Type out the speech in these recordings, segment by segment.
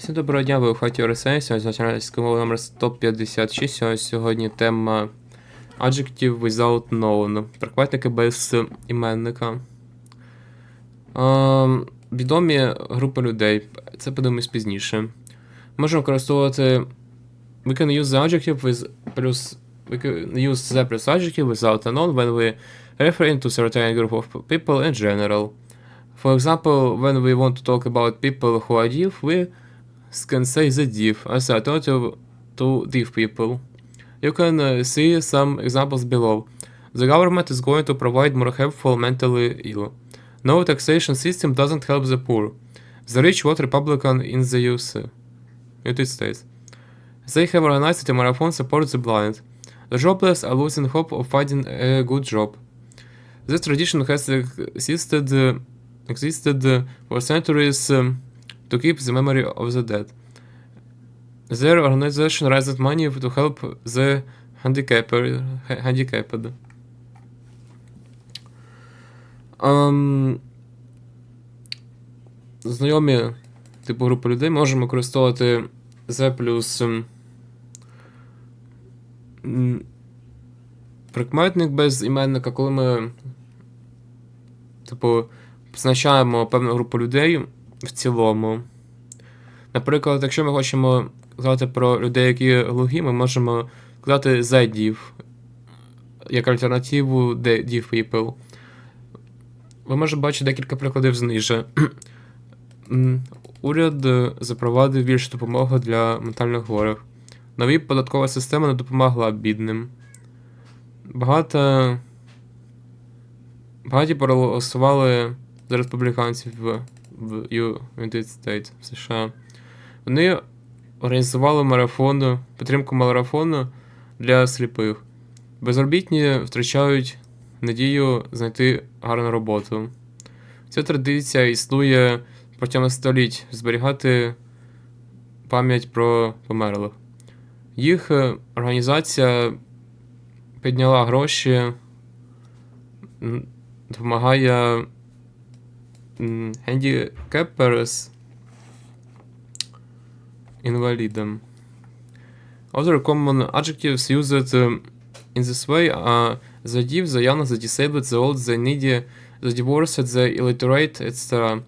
Всім доброго дня, ви у хаті ОРСН, сьогодні національська мова номер 156, сьогодні тема Adjective without noun. Прикметники без іменника. Ем, відомі групи людей. Це подивимось пізніше. Можемо використовувати We can use the adjective with plus we can use the plus adjective without a noun when we referring to certain group of people in general. For example, when we want to talk about people who are deaf, we can say the deaf as an alternative to deaf people. You can see some examples below. The government is going to provide more help for mentally ill. No taxation system doesn't help the poor. The rich vote Republican in the US, United States. They have organized a marathon support the blind. The jobless are losing hope of finding a good job. This tradition has existed, existed for centuries um, to keep the memory of the dead. Their organization raised money to help the handicapped. handicapped. Um, знайомі типу групи людей можемо використовувати Z плюс ем, прикметник без іменника, коли ми типу позначаємо певну групу людей в цілому. Наприклад, якщо ми хочемо казати про людей, які глухі, ми можемо казати deaf як альтернативу deaf people. Ви можете бачити декілька прикладів знижу. М, Уряд запровадив більше допомоги для ментально хворих. Нові податкова система не допомогла бідним. Багато. Багаті проголосували за республіканців в, United States, в США. Вони організували марафон, підтримку марафону для сліпих. Безробітні втрачають надію знайти гарну роботу. Ця традиція існує протягом століть зберігати пам'ять про померлих. Їх е, організація підняла гроші, допомагає handicapers invalidum. Other common adjectives used um, in this way are the deaf, the young, the disabled, the old, the needy, the divorced, the illiterate, etc.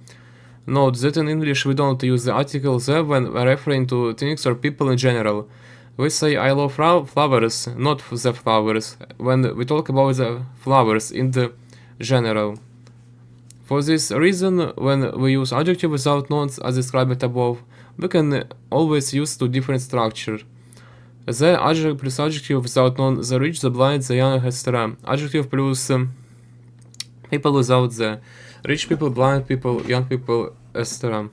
Note that in English we don't use the article the when referring to things or people in general. We say I love flowers, not the flowers, when we talk about the flowers in the general. For this reason, when we use adjective without nouns as described above, we can always use two different structure. The adjective plus adjective without noun, the rich, the blind, the young, etc. Adjective plus um, people without the rich people, blind people, young people, etc.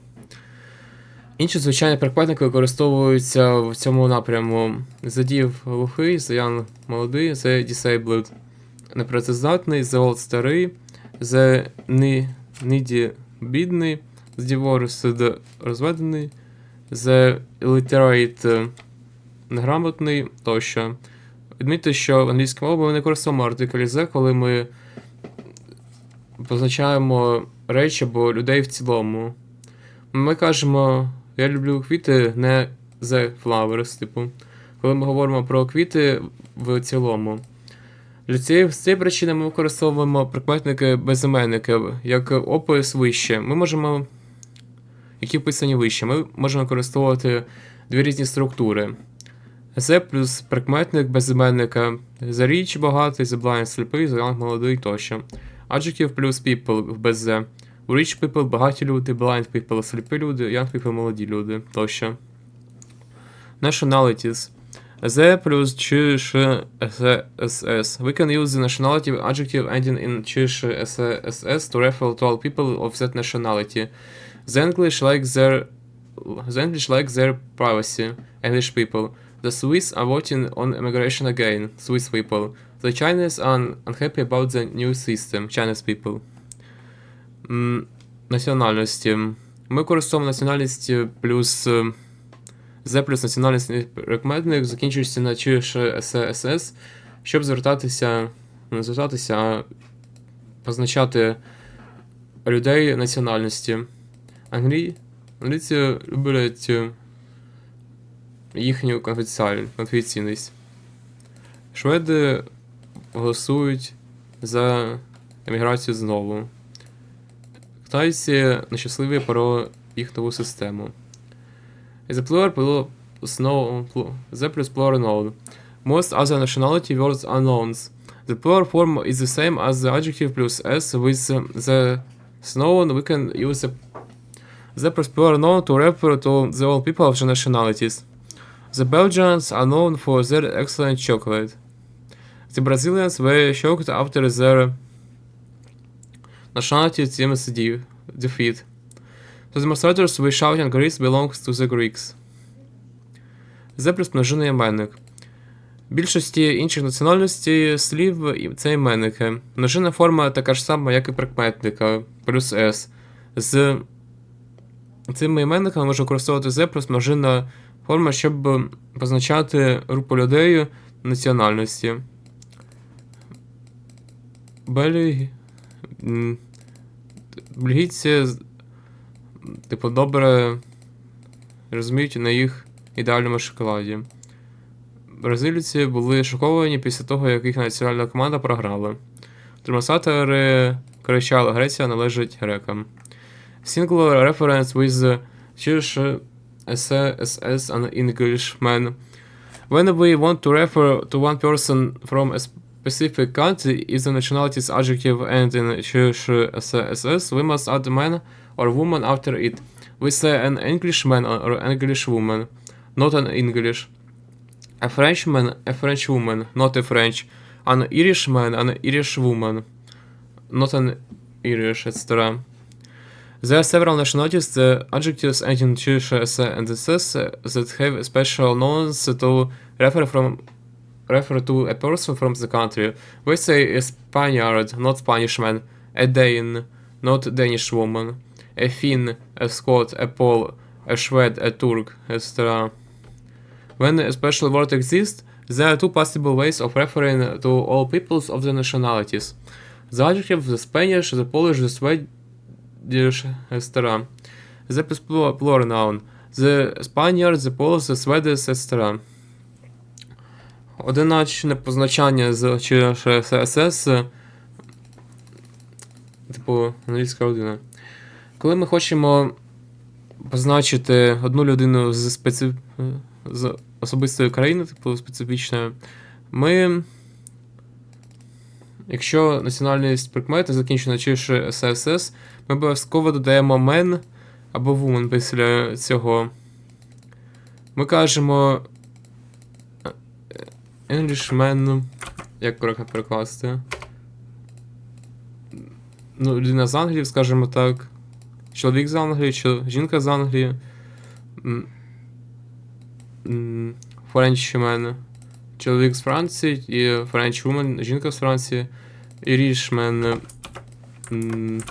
Інші звичайні прикметники використовуються в цьому напряму. Задів глухий, the young молодий, the disabled непрацездатний, the old старий, the ni- needy бідний, the divorced розведений, illiterate е, неграмотний тощо. Відмітьте, що в англійській мові ми не користуємо артиклі the, коли ми позначаємо речі або людей в цілому. Ми кажемо, я люблю квіти, не the flowers, типу. Коли ми говоримо про квіти в цілому. Для цієї, з цієї причини ми використовуємо прикметники безіменники, як опис вище. Ми можемо, які вписані вище, ми можемо використовувати дві різні структури. The плюс прикметник безіменника. The rich багатий, the blind сліпий, the young молодий тощо. Adjective плюс people без the. У rich people багаті люди, blind people сліпі люди, young people молоді люди тощо. Nationalities. The плюс чи, ш, с, ss. We can use the nationality adjective ending in чи, ш, s, ss to refer to all people of that nationality. The English like their the English like their privacy. English people. The Swiss are voting on immigration again. Swiss people. The Chinese are unhappy about the new system. Chinese people. М, Національності. Ми користуємо національність плюс Z плюс національний прикметник закінчується на ш щоб звертатися, не звертатися, а позначати людей національності. Англій, Англійці люблять е, їхню конфіденційність. Шведи голосують за еміграцію знову. Китайці нещасливі про їх нову систему. The plural plus no, pl- the plus plural noun. Most other nationality words are nouns. The plural form is the same as the adjective plus s. With the noun, we can use the, the plural noun to refer to the all people of the nationalities. The Belgians are known for their excellent chocolate. The Brazilians were shocked after their nationality team's de- defeat. The demonstrators were shouting Greece belongs to the Greeks. The плюс іменник. Більшості інших національностей слів це іменники. Множинна форма така ж сама, як і прикметника, плюс S. З цими іменниками можна використовувати Z плюс форма, щоб позначати групу людей національності. Бельгійці типу, добре розуміють на їх ідеальному шоколаді. Бразильці були шоковані після того, як їх національна команда програла. Демонстратори кричали Греція належить грекам. Singular reference with Church SSS and Englishman. When we want to refer to one person from a specific country, if the nationality is adjective and in Church SSS, we must add man or woman after it. We say an Englishman or Englishwoman, not an English. A Frenchman, a Frenchwoman, not a French. An Irishman, an Irishwoman, not an Irish, etc. There are several nationalities, the adjectives and SS that have special nouns to refer from refer to a person from the country. We say a Spaniard, not Spanishman, a Dane, not Danish woman, Finn, a Scot, a Pole, a Swede, a Turk, etc. When a special word exists, there are two possible ways of referring to all peoples of the nationalities. The adjective, the Spanish, the Polish, the Swedish, etc. The plural noun. The Spaniard, the Poles, the Swedes, etc. Одиначне позначання з чи ССС, типу англійська родина. Коли ми хочемо позначити одну людину з, специ... з особистої країни, типу специфічною, ми. Якщо національність прикмети закінчена чи ССС, ми обов'язково додаємо мен або woman після цього. Ми кажемо. Englishman. Як коректно перекласти? Ну, людина з Англії, скажімо так. Чоловік з Англії, чи жінка з Англії. Frenchman. Чоловік з Франції і Frenchwoman, жінка з Франції. М,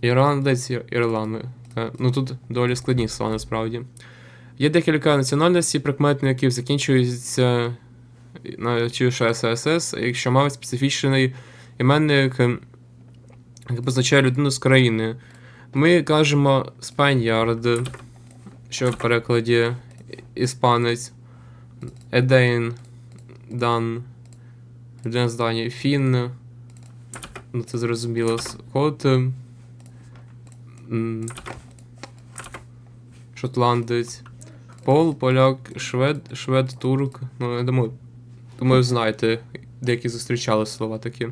Ірландець, Ірлани. Е, Ну тут доволі складні слова насправді. Є декілька національностей прикметників, закінчуються на чи ССС, якщо мають специфічний іменник, який позначає людину з країни. Ми кажемо Spaniard, що в перекладі іспанець, Едейн, Дан, людина з Данії, Фін, ну це зрозуміло, Скот, шотландець. Пол, поляк, швед, швед, турк. Ну, я думаю, думаю, знаєте, деякі зустрічали слова такі.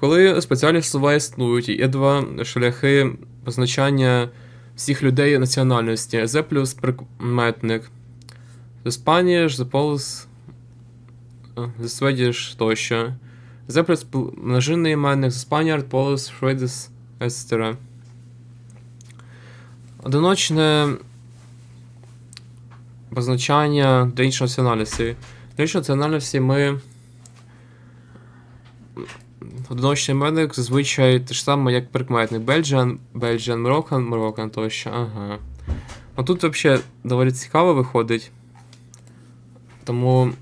Коли спеціальні слова існують, є два шляхи позначання всіх людей національності. The плюс прикметник. Spanish, the Poles, е, the Swedish тощо. The плюс множинний іменник, the Spaniard, Poles, Swedish, etc. Одиночне позначання до іншої національності. До іншої національності ми. Одиночний іменник зазвичай те ж саме, як прикметник. Belgian, Belgian, Moroccan, Moroccan тощо. Ага. А тут взагалі доволі цікаво виходить. Тому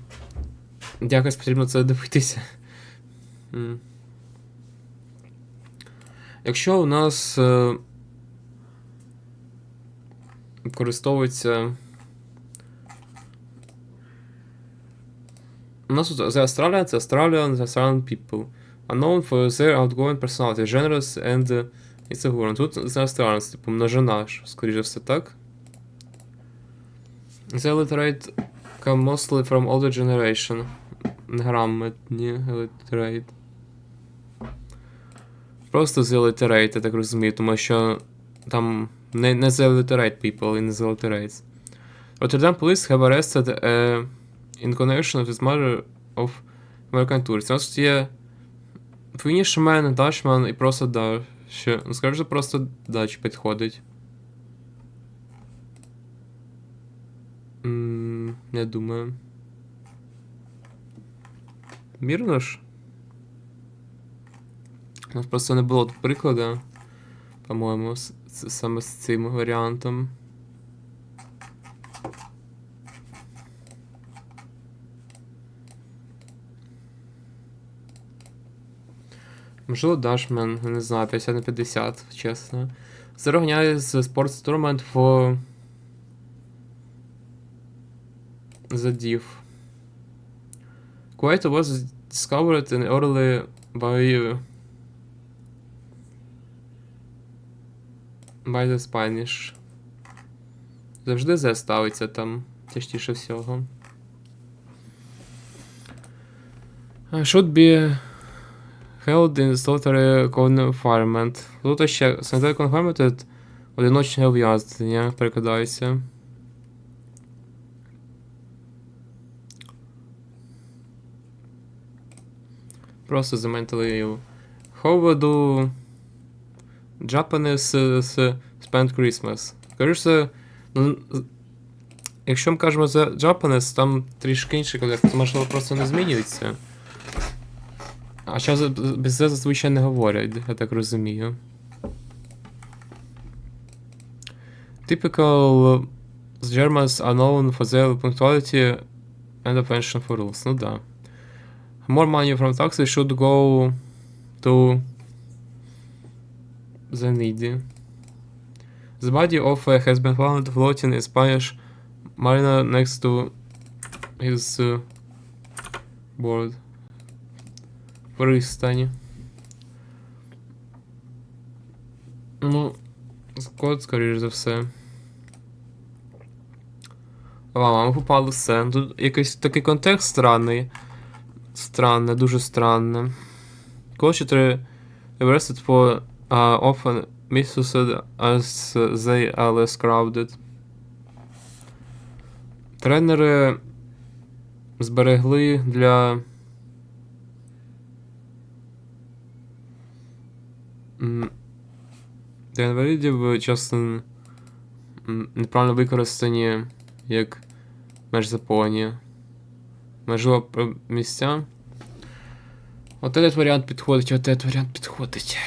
якось потрібно це дивитися. Якщо у нас е, використовується. У нас тут The Australian, The Australian, The Australian people. Are known for their outgoing personality, generous and uh, it's a word. Тут The Australians, типу, множина, ж, скоріше за все, так? The illiterate come mostly from older generation. Неграмотні illiterate. Просто the illiterate, я так розумію, тому що там не, не the illiterate people, і не the illiterates. Rotterdam police have arrested uh, in connection with murder of American tourists. У нас тут є Finishman, Dutchman і просто Dutch. Ну, скажи, просто Dutch підходить. М, Не думаю. Вірно ж? У нас просто не було прикладу, по-моєму, саме з цим варіантом. Можливо, Дашмен, не знаю, 50 на 50, чесно. Зарогняє з Sports Tournament for the Div. Kuwait was discovered in early by by the Spanish. Завжди Зе ставиться там частіше всього. Uh, Should be held in solitary confinement. Тут ще sanitary confinement одиночне ув'язнення перекладається. Просто. How do Japanese spend Christmas? Скоріше, ну, якщо ми кажемо за Japanese, там трішки інший контекст, можливо, просто не змінюється. А що за- без це зазвичай не говорять, я так розумію. Typical Germans are known for their punctuality and attention for rules. Ну да. More money from taxes should go to the needy. The body of uh, has been found floating in Spanish marina next to his uh, board. Пристані. Ну, код, скоріш за все. Ладно, ми попали все. Тут якийсь такий контекст странний. Странне, дуже странне. Culture arrested for uh, often misused as they are less crowded. Тренери зберегли для. м, Для інвалідів часто неправильно використані як меж заповнені. Можливо, про місця. От этот варіант підходить, от этот варіант підходить.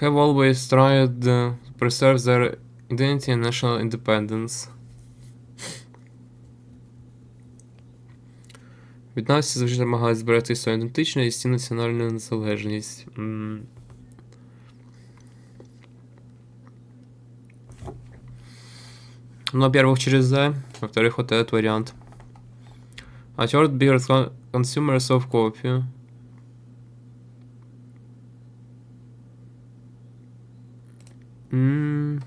Have always tried to preserve their identity and national independence. Від нас завжди намагалися зберегти свою ідентичність і національну незалежність. М. Ну, во-первых, через Z, во-вторых, вот этот вариант. A third bigger con- consumers of coffee. М,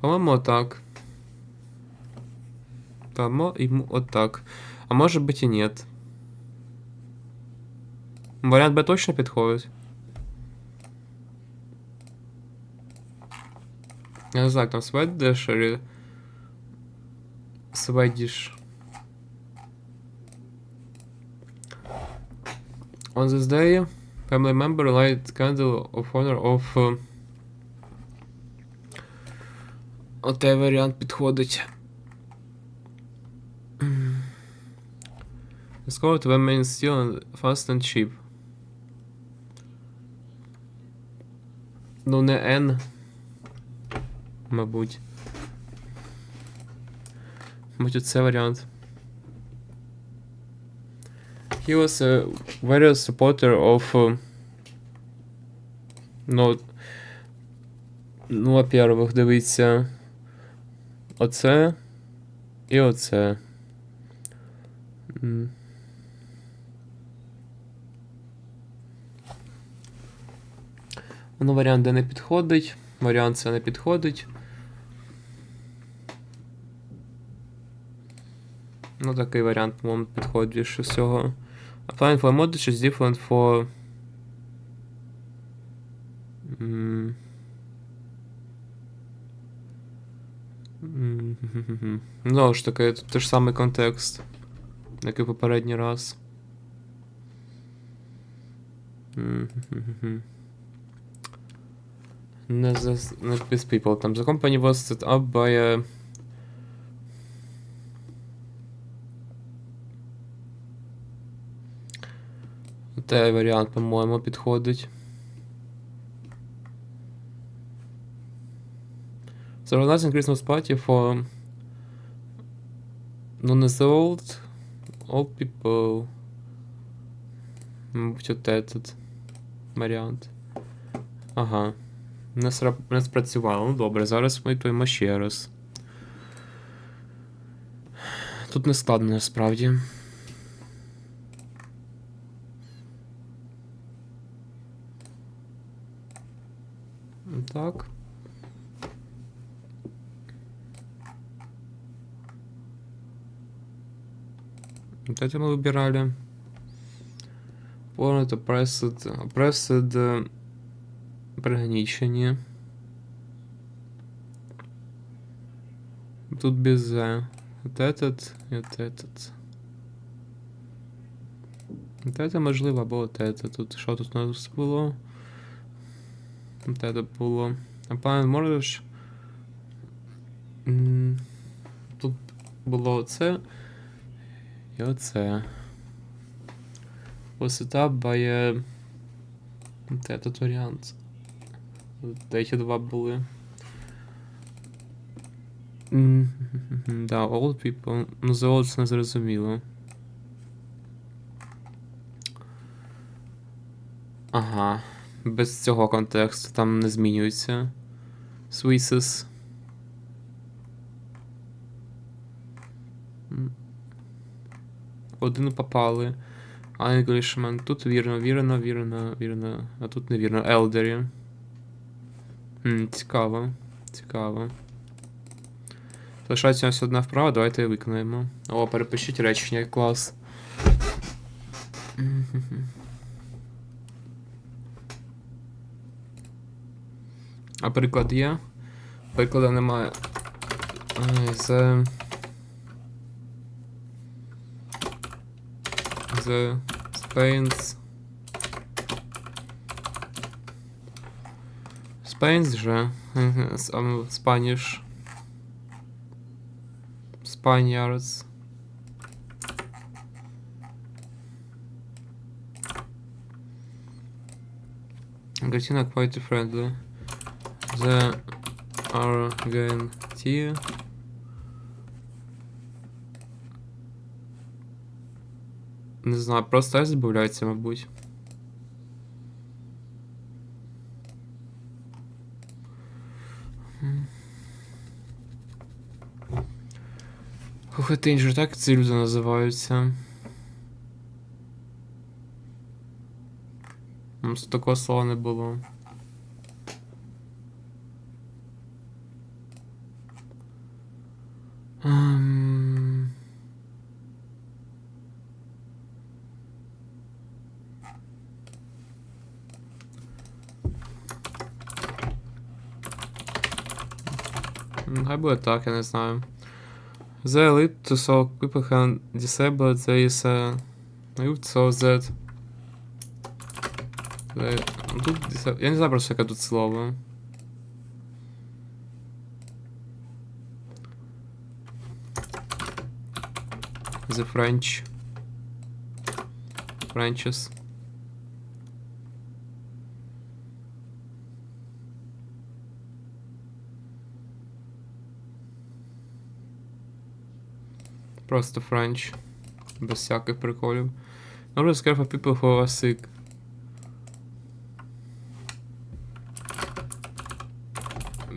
По-моему, так. По-моему, вот так. А может быть и нет. Вариант Б точно підходить? Я не знаю, там Swedish или Swedish. On this day, family member light candle of honor of. Uh, Оте варіант підходить. Discovered when main fast and cheap. Ну, не N. Мабуть. Мабуть, це варіант. He was a very supporter of uh, ну, ну, во-первых, дивіться. Оце і оце. М. Ну, варіант, де не підходить. Варіант це не підходить. Ну, такий варіант, по-моєму, підходить більше всього. Applying for mortgage is different for. Хм-хм-хм. Знову ж таки, тут той ж самий контекст, як і попередній раз. М, хм-хм-хм. Не за не with people. Там the company was set up by a Той варіант, по-моєму, підходить. So organizing Christmas party for non as old old people. Мабуть, от этот варіант. Ага. Не, сра... не спрацювало. Ну добре, зараз ми відповімо ще раз. Тут не складно насправді. Так. Вот это мы выбирали. Полное oppressed, oppressed э, пригнічені. Тут без «the». Вот этот и вот этот. Вот это можливо, або вот это. Тут що тут у нас було? Вот это було. Applying mortgage. М, Тут було оце. І оце. Was set up by a... Вот этот варіант. Деякі два були. Да, old people. Ну, за old не зрозуміло. Ага. Без цього контексту там не змінюється. Swisses. Один попали. Englishman. Тут вірно, вірно, вірно, вірно. А тут невірно. Elderly. Цікаво. Цікаво. Залишається у нас одна вправа, давайте її виконаємо. О, перепишіть речення, клас. А приклад є? Прикладу немає. The Spain's. Spain's же. Spanish. Spaniards. Argentina quite friendly. The Argentina. Не знаю, просто S збавляється, мабуть. Хохотинджер, так ці люди називаються. Такого слова не було. Ем, Хай буде так, я не знаю. The elite to so people can disable there is a youth so that the- ну, Тут дisa- я не знаю просто, яке тут слово. The French. Frenches. Просто French. Без всяких приколів. Always care for people who are sick.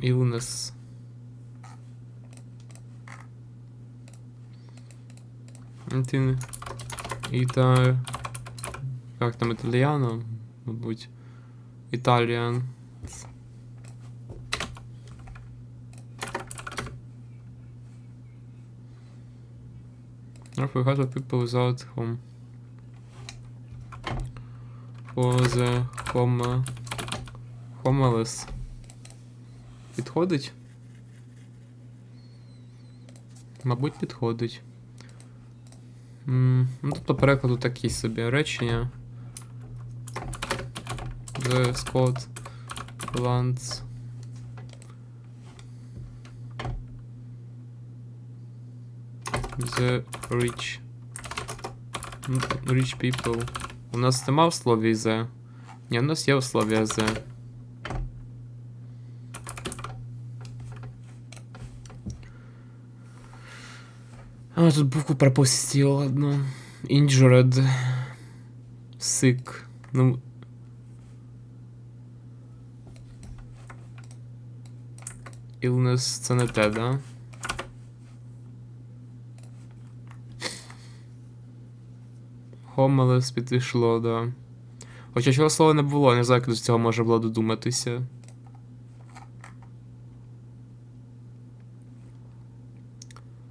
Illness. Антин... Іта... Як там італіано, мабуть. Італіан. Or for other people without home. For the home... homeless. Підходить? Мабуть, підходить. М, Ну, тобто перекладу такі собі речення. The Scott Lands. The rich. Rich people. У нас нема в слові the. Ні, у нас є в слові the. А, тут букву пропустил одну. Injured. Sick. Ну. Illness це не те, да? Homeless підійшло, да. Хоча цього слова не було, не знаю, як до цього можна було додуматися.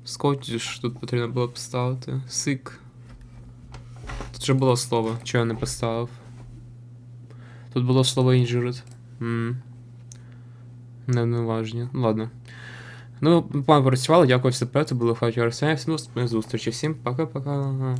Scottish тут потрібно було б ставити. Sick. Тут же було слово, чого я не поставив. Тут було слово injured. М. Не, не важні. Ну, ладно. Ну, ми працювали, дякую все було Хаті Арсенів. Всім до зустрічі. Всім пока-пока.